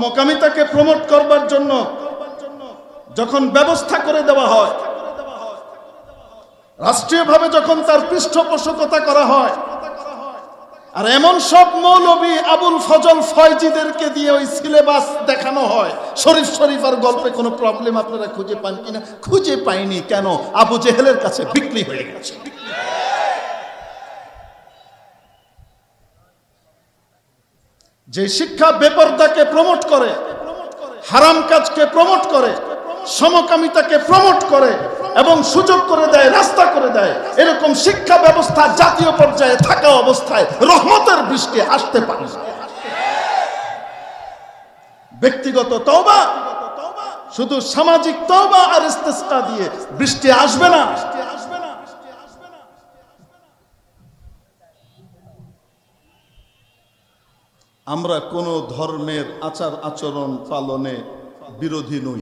সমকামিতাকে promote করবার জন্য যখন ব্যবস্থা করে দেওয়া হয়, রাষ্ট্রীয়ভাবে যখন তার পৃষ্ঠপোষকতা করা হয়, আর এমন সব মৌলবী আবুল ফজল ফয়জিদেরকে দিয়ে ওই সিলেবাস দেখানো হয়, শরীফ শরীফ আর গল্পে কোনো প্রবলেম আপনারা খুঁজে পান কিনা? খুঁজে পাইনি কেন? আবু জেহেলের কাছে বিক্রি হয়ে গেছে। যে শিক্ষা বেপর্দাকে প্রমোট করে, হারাম কাজকে প্রমোট করে, সমকামিতাকে প্রমোট করে এবং সুযোগ করে দেয়, রাস্তা করে দেয়, এরকম শিক্ষা ব্যবস্থা জাতীয় পর্যায়ে থাকা অবস্থায় রহমতের বৃষ্টি আসতে পারে। ব্যক্তিগত তওবা, শুধু সামাজিক তওবা আর ইস্তেস্কা দিয়ে বৃষ্টি আসবে না আমরা কোনো ধর্মের আচার আচরণ পালনে বিরোধী নই।